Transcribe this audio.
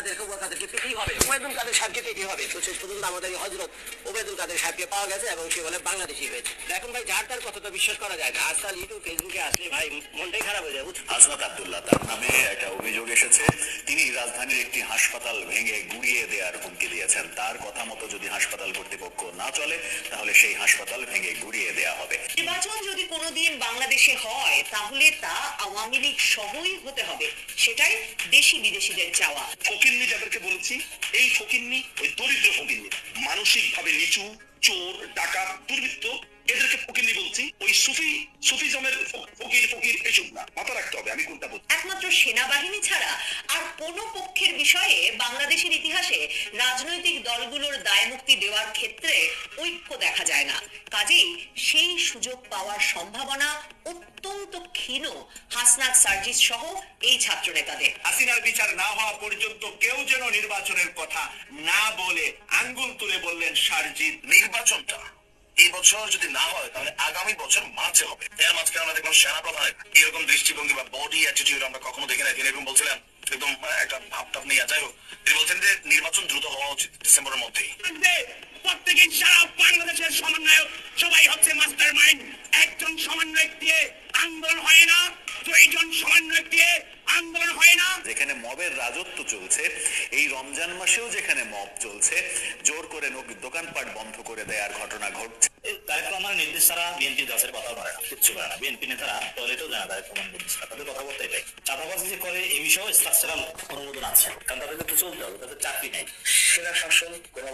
কাদেরকে উবা কাদেরকে পেতেই হবে ওবায়দুল কাদের সাহেবকে পেতেই হবে। তো শেষ পর্যন্ত আমাদের হজরত ওবায়দুল কাদের সাহেবকে পাওয়া গেছে এবং সে বলে বাংলাদেশি হয়েছে। এখন ভাই যার তার কথা তো বিশ্বাস করা যায় না। আজকাল ইউটিউব ফেসবুকে আসলে ভাই মনটাই খারাপ হয়ে যায়। বুঝছ হাসনাত আব্দুল্লাহ তার নামে একটা অভিযোগ এসেছে। তিনি রাজধানীর একটি হাসপাতাল ভেঙে গুড়িয়ে দেওয়ার হুমকি দিয়েছেন। তার কথা মতো যদি হাসপাতাল কর্তৃপক্ষ না চলে তাহলে সেই হাসপাতাল ভেঙে গুড়িয়ে দেওয়া হবে। নির্বাচন যদি কোনোদিন বাংলাদেশে হয় তাহলে তা আওয়ামী লীগ সহই হতে হবে। সেটাই দেশি বিদেশিদের চাওয়া। ফকিন্নি যাদেরকে বলছি এই ফকিন্নি ওই দরিদ্র ফকিন্নি মানসিক ভাবে নিচু চোর ডাকাত দুর্বৃত্ত এদেরকে ফকিন্নি বলছি ওই সুফি সুফিজমের ফকির ফকির এসব না মাথা রাখতে আমি কোনটা বলছি? একমাত্র সেনাবাহিনী ছাড়া আর কোন পক্ষের বিষয়ে বাংলাদেশের ইতিহাসে রাজনৈতিক দলগুলোর দায় মুক্তি দেওয়ার ক্ষেত্রে ঐক্য দেখা যায় না। কাজেই সেই সুযোগ পাওয়ার সম্ভাবনা অত্যন্ত ক্ষীণ হাসনাত সার্জিস সহ এই ছাত্র নেতাদের হাসিনার বিচার না হওয়া পর্যন্ত কেউ যেন নির্বাচনের কথা না বলে আঙ্গুল তুলে বললেন সারজিৎ নির্বাচনটা এই বছর যদি না হয়, তাহলে আগামী বছর মার্চে হবে। এর মাঝখানে আমরা দেখলাম সেনা প্রধানের এরকম দৃষ্টিভঙ্গি বা বডি অ্যাটিটিউড আমরা কখনো দেখি না তিনি এরকম বলছিলেন, একদম একটা ভাব টাপ নিয়ে, যাই হোক, তিনি বলছেন যে নির্বাচন দ্রুত হওয়া উচিত ডিসেম্বরের মধ্যেই। প্রত্যেকে সারা বাংলাদেশের সমন্বয়ক, সবাই হচ্ছে মাস্টার মাইন্ড একজন সমন্বয়ক দিয়ে আন্দোলন হয় না দুইজন সমন্বয়ক দিয়ে আন্দোলন হয় না যেখানে মবের রাজত্ব চলছে। এই রমজান মাসেও যেখানে মব চলছে, জোর করে দোকানপাট বন্ধ করে দেওয়ার ঘটনা ঘটছে। তারেক নির্দেশ ছাড়া বিএনপি দাসের কথা কিচ্ছু না। বিএনপি নেতারা টয়লেটও জানা নির্দেশ তাদের কথা বলতে এটাই চাঁদাবাজি যে করে এই বিষয়ে স্ট্রাকচারাল অনুমোদন আছে। কারণ তাদেরকে তো চলতে হবে, তাদের চাকরি নেই। সেনা শাসন কোন